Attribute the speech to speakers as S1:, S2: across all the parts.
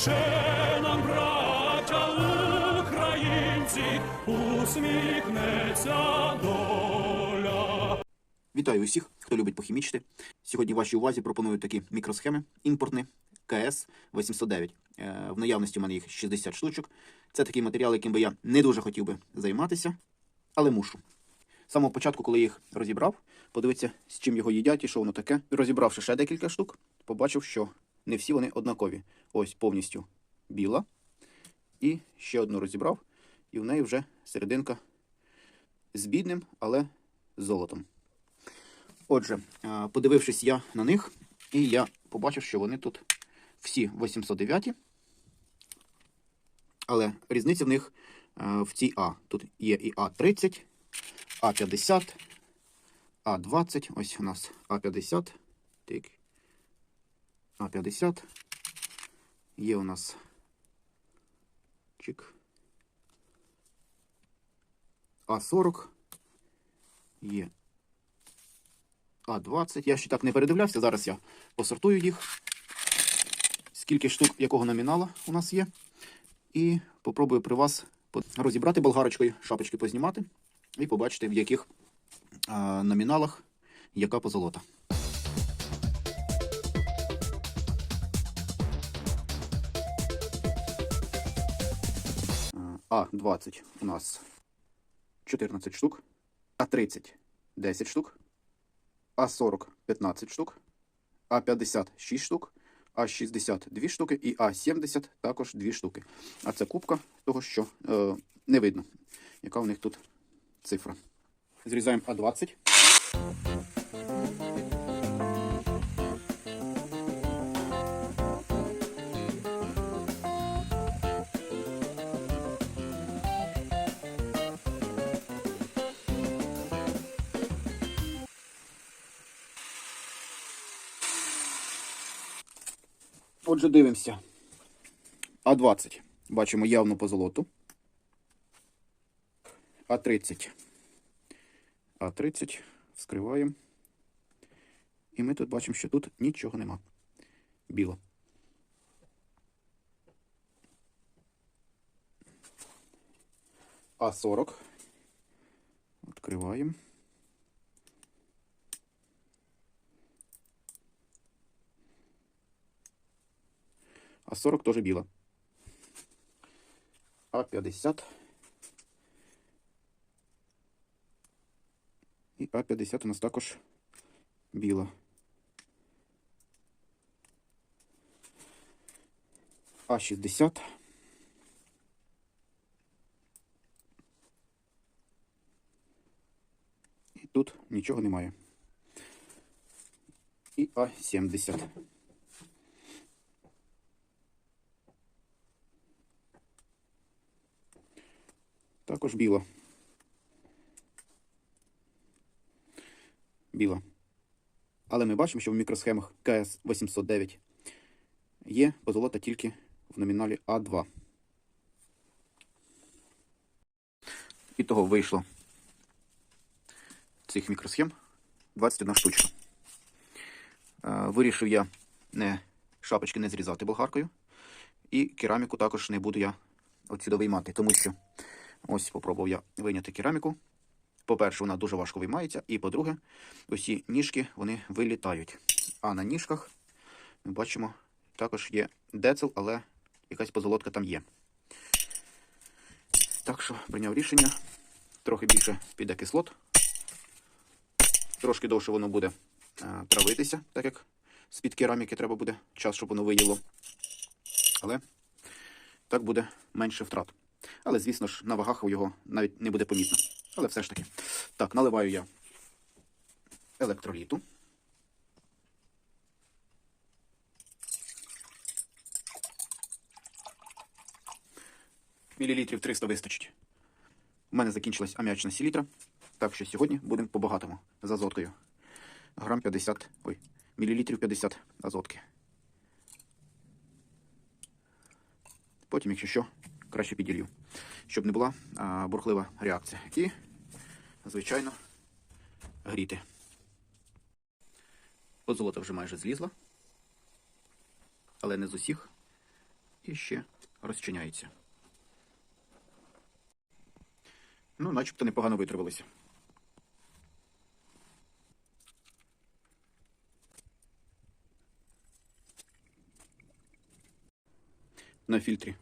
S1: ще нам, браття українці, усміхнеться доля.
S2: Вітаю усіх, хто любить похімічити. Сьогодні вашій увазі пропоную такі мікросхеми імпортні КС 809. Е, В наявності у мене їх 60 штучок. Це такий матеріал, яким би я не дуже хотів би займатися, але мушу. З самого початку, коли їх розібрав, подивитися, з чим його їдять і що воно таке. Розібравши ще декілька штук, побачив, що не всі вони однакові. Ось повністю біла. І ще одну розібрав, і в неї вже серединка з бідним, але золотом. Отже, е, подивившись я на них, і я побачив, що вони тут всі 809, але різниця в них е, в цій А. Тут є і А30, А50, А20, ось у нас А50, так, А50, є у нас чик, А40, є а20. Я ще так не передивлявся. Зараз я посортую їх. Скільки штук якого номінала у нас є. І попробую при вас розібрати болгарочкою, шапочки познімати. І побачити, в яких номіналах яка позолота. А 20 у нас 14 штук. А30 10 штук. А40 15 штук, А50 6 штук, А60 2 штуки і А70 також 2 штуки. А це кубка того, що е, не видно, яка у них тут цифра. Зрізаємо А20. Отже, дивимося. А20. Бачимо явно по золоту. А30. А30. Вскриваємо. І ми тут бачимо, що тут нічого нема. Біло. А40. Відкриваємо. А 40 тоже біла. А 50. и А50 у нас так уж біла. А60. и тут ничего не немає. И А70. Також біла. Біла. Але ми бачимо, що в мікросхемах КС 809 є позолота тільки в номіналі А2. І того вийшло цих мікросхем 21 штучка. Е, Вирішив я не шапочки не зрізати болгаркою. І кераміку також не буду я отсюди виймати, тому що Ось спробував я вийняти кераміку. По-перше, вона дуже важко виймається, і по-друге, усі ніжки вони вилітають. А на ніжках ми бачимо, також є децл, але якась позолотка там є. Так що прийняв рішення. Трохи більше піде кислот. Трошки довше воно буде е, травитися, так як з-під кераміки треба буде час, щоб воно виїло. Але так буде менше втрат. Але, звісно ж, на вагах його навіть не буде помітно. Але все ж таки. Так, наливаю я електроліту. Мілілітрів 300 вистачить. У мене закінчилась аміачна селітра. Так що сьогодні будемо по-багатому з азоткою. Грам 50, ой, мілілітрів 50 азотки. Потім, якщо що, краще піділью, щоб не була бурхлива реакція. І, звичайно, гріти. Позолота вже майже злізла, але не з усіх. і ще розчиняється. Ну, начебто непогано витривалися. На фільтрі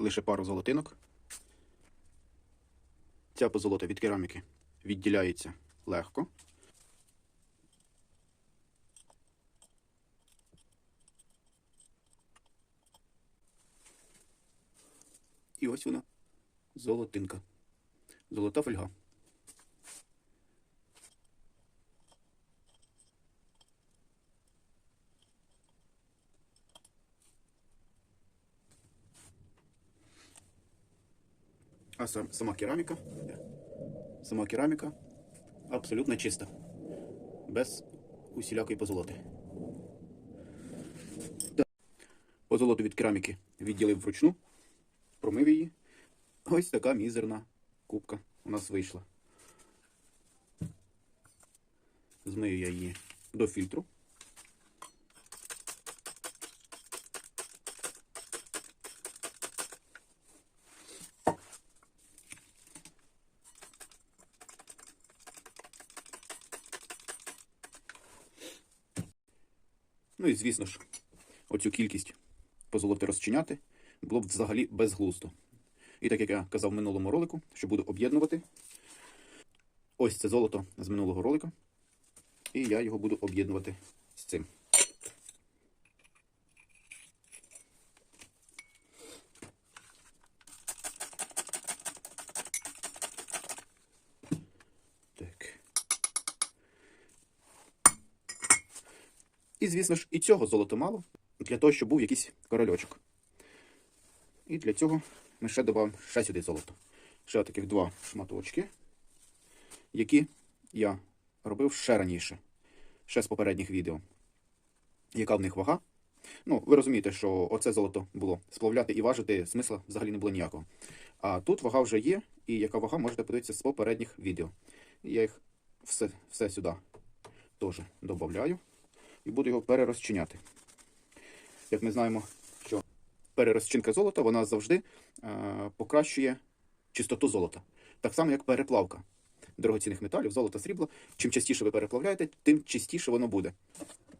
S2: лише пару золотинок. Ця позолота від кераміки відділяється легко. І ось вона золотинка. Золота фольга. А сам, сама кераміка. Сама кераміка абсолютно чиста. Без усілякої позолоти. Позолоту від кераміки відділив вручну, промив її. Ось така мізерна кубка у нас вийшла. Змию я її до фільтру. І звісно ж, оцю кількість позолоти розчиняти було б взагалі безглуздо. І так як я казав в минулому ролику, що буду об'єднувати. Ось це золото з минулого ролика. І я його буду об'єднувати з цим. Звісно ж, і цього золота мало для того, щоб був якийсь корольочок. І для цього ми ще додамо ще сюди золото. Ще таких два шматочки, які я робив ще раніше, ще з попередніх відео. Яка в них вага? Ну, ви розумієте, що оце золото було сплавляти і важити смисла взагалі не було ніякого. А тут вага вже є, і яка вага можете подивитися з попередніх відео. Я їх все, все сюди теж додаю і буду його перерозчиняти. Як ми знаємо, що перерозчинка золота вона завжди е, покращує чистоту золота. Так само, як переплавка дорогоцінних металів, золота, срібла. Чим частіше ви переплавляєте, тим чистіше воно буде.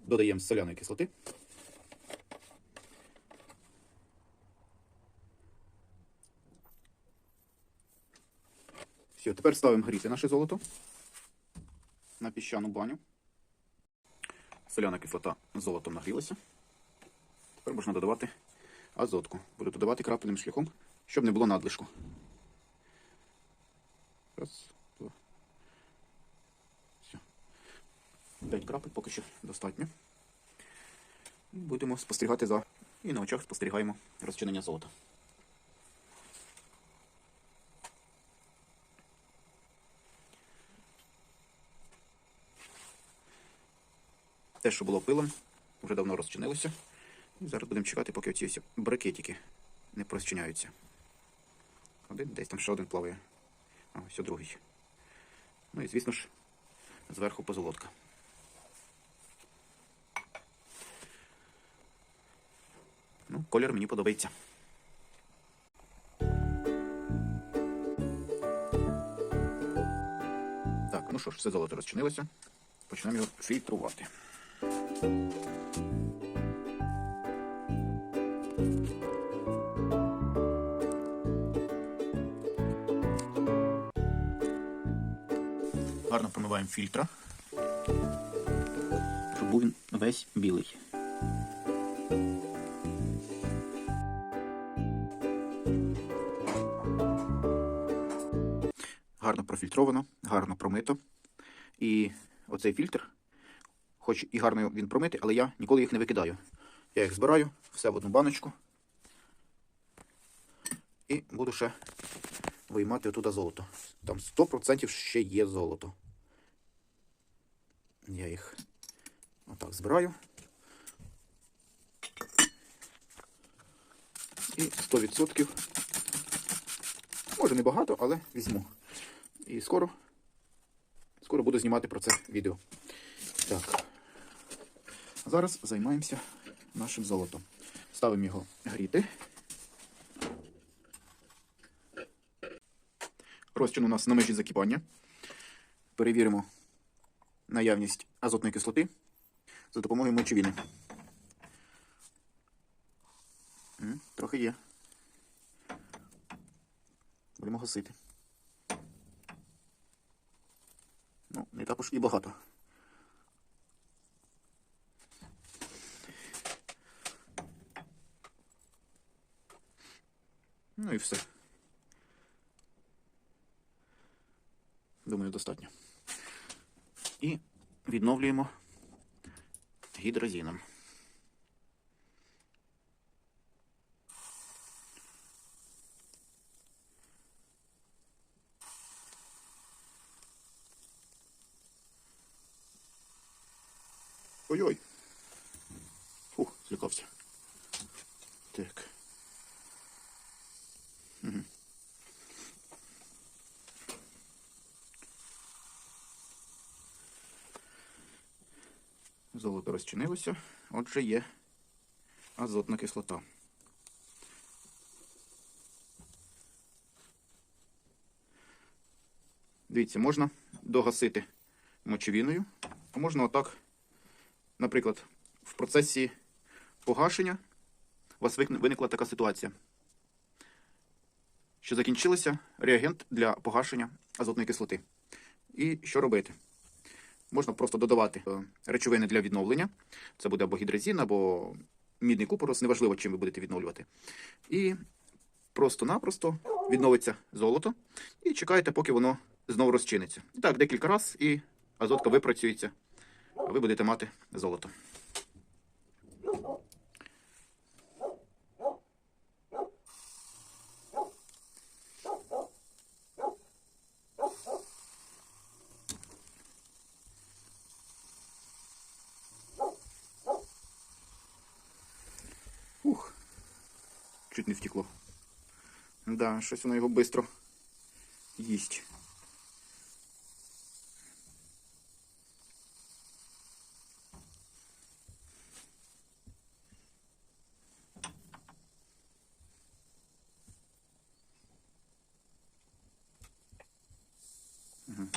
S2: Додаємо соляної кислоти. Все, тепер ставимо гріти наше золото на піщану баню. Соляна кислота золотом нагрілася. Тепер можна додавати азотку. Буду додавати крапельним шляхом, щоб не було надлишку. Раз, два. Все. П'ять крапель поки що достатньо. Будемо спостерігати за. І на очах спостерігаємо розчинення золота. Те, що було пилом, вже давно розчинилося. І зараз будемо чекати, поки оці ось брикетики не розчиняються. Один, десь там ще один плаває. А ось другий. Ну і звісно ж, зверху позолотка. Ну, колір мені подобається. Так, ну що ж, все золото розчинилося. Почнемо його фільтрувати. Гарно промиваємо фільтра, щоб був він весь білий. Гарно профільтровано, гарно промито. І оцей фільтр, хоч і гарно він промитий, але я ніколи їх не викидаю. Я їх збираю все в одну баночку. І буду ще виймати отуда золото. Там 100% ще є золото. Я їх отак збираю. І 100%. Може небагато, але візьму. І скоро, скоро буду знімати про це відео. Так. Зараз займаємося нашим золотом. Ставимо його гріти. Розчин у нас на межі закипання. Перевіримо наявність азотної кислоти за допомогою мочевіни. Трохи є. Будемо гасити. Ну, не також і багато. Ну і все. Думаю, достатньо. І відновлюємо гідрозіном. Ой-ой. Фух, злякався. Так. Золото розчинилося, отже є азотна кислота. Дивіться, можна догасити мочевіною, а можна отак, наприклад, в процесі погашення у вас виникла така ситуація, що закінчилося реагент для погашення азотної кислоти. І що робити? Можна просто додавати е, речовини для відновлення. Це буде або гідрозін, або мідний купорос, неважливо, чим ви будете відновлювати. І просто-напросто відновиться золото і чекаєте, поки воно знову розчиниться. І так, декілька разів, і азотка випрацюється, а ви будете мати золото. Чуть не втекло. Да, щось воно швидко їсть. Мгм.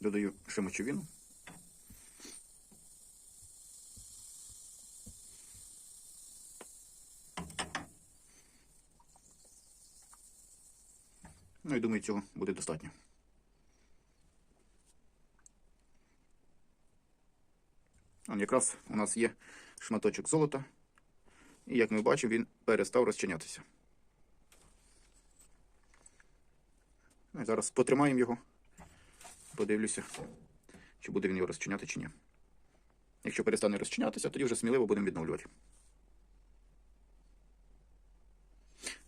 S2: Додаю ще мочевину. Цього буде достатньо. Он якраз у нас є шматочок золота. І як ми бачимо, він перестав розчинятися. Ну, зараз потримаємо його. Подивлюся, чи буде він його розчиняти, чи ні. Якщо перестане розчинятися, тоді вже сміливо будемо відновлювати.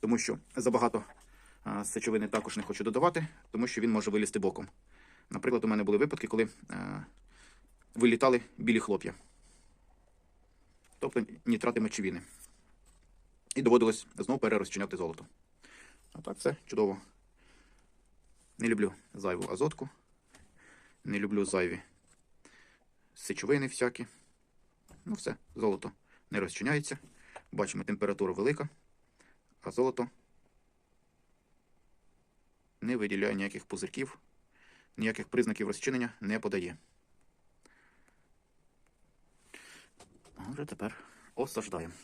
S2: Тому що забагато сечовини також не хочу додавати, тому що він може вилізти боком. Наприклад, у мене були випадки, коли е, вилітали білі хлоп'я, тобто нітрати мочевини. І доводилось знову перерозчиняти золото. А так все чудово. Не люблю зайву азотку, не люблю зайві сечовини всякі. Ну все, золото не розчиняється. Бачимо, температура велика, а золото не виділяє ніяких пузирків, ніяких признаків розчинення не подає. Отже, тепер осаждаємо.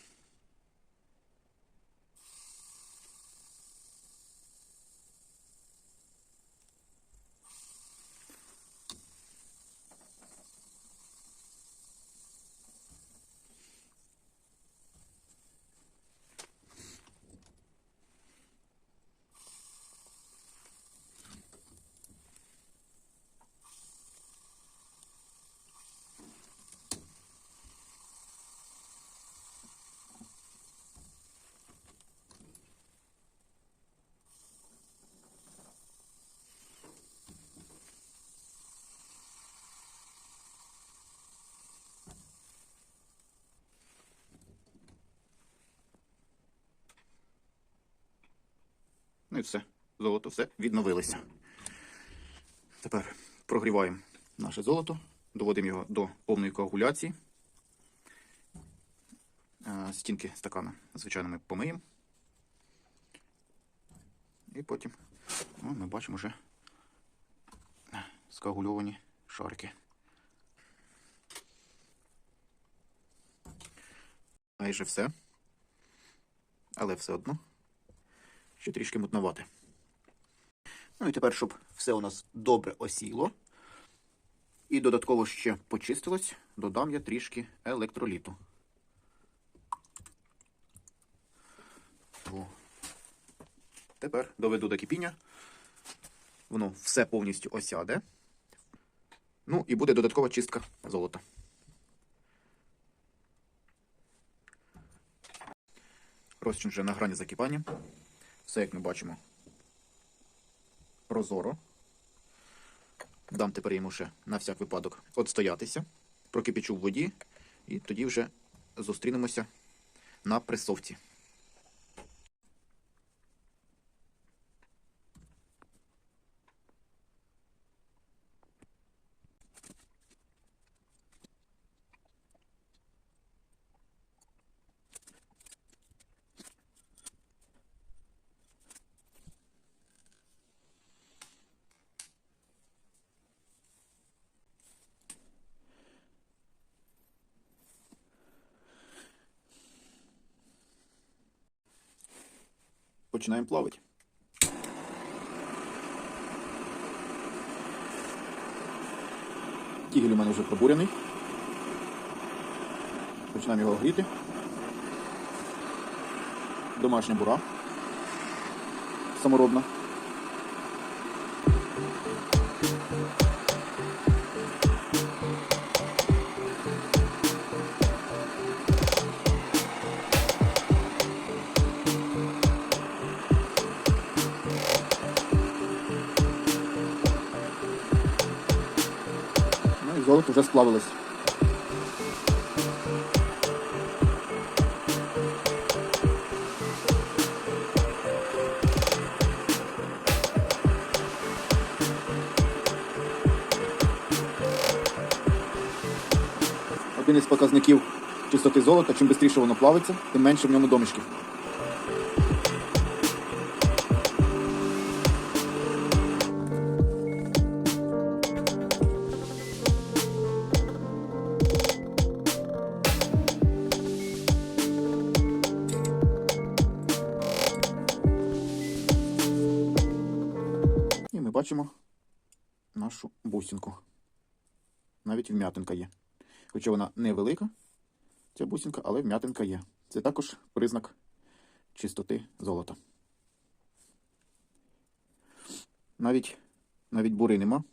S2: Ну і все. Золото все відновилося. Тепер прогріваємо наше золото, доводимо його до повної коагуляції. Е, Стінки стакана, звичайно, ми помиємо. І потім О, ми бачимо вже скагульовані шарики. Майже все. Але все одно ще трішки мутновате. Ну і тепер, щоб все у нас добре осіло. І додатково ще почистилось, додам я трішки електроліту. О. Тепер доведу до кипіння. Воно все повністю осяде. Ну і буде додаткова чистка золота. Розчин вже на грані закипання. Все, як ми бачимо, прозоро. Дам тепер йому ще на всяк випадок отстоятися, прокипячу в воді, і тоді вже зустрінемося на пресовці. Починаємо плавати. Тігель у мене вже пробурений. Починаємо його гріти. Домашня бура. Саморобна. Золото вже сплавилось. Один із показників чистоти золота, чим швидше воно плавиться, тим менше в ньому домішків. Бусинку. Навіть вм'ятинка є. Хоча вона невелика, ця бусинка, але вм'ятинка є. Це також признак чистоти золота. Навіть, навіть бури нема.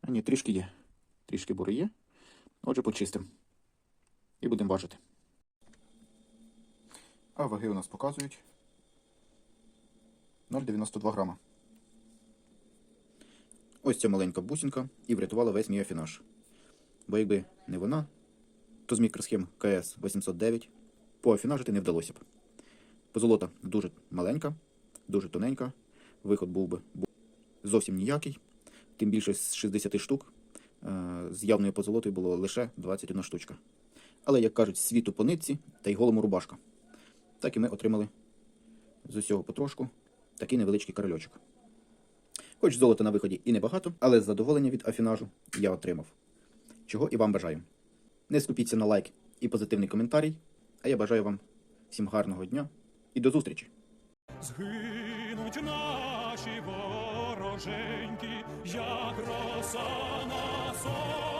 S2: А ні, трішки є. Трішки бури є. Отже, почистимо. І будемо важити. А ваги у нас показують 0,92 грама. Ось ця маленька бусинка і врятувала весь мій афінаж. Бо якби не вона, то з мікросхем КС 809 поафінажити не вдалося б. Позолота дуже маленька, дуже тоненька. Виход був би зовсім ніякий. Тим більше з 60 штук е, з явною позолотою було лише 21 штучка. Але, як кажуть, світу по нитці та й голому рубашка. Так і ми отримали з усього потрошку такий невеличкий корольочок. Хоч золота на виході і небагато, але задоволення від афінажу я отримав. Чого і вам бажаю. Не скупіться на лайк і позитивний коментарій, а я бажаю вам всім гарного дня і до зустрічі!
S1: Згинуть наші вороженьки, як роса на сонці.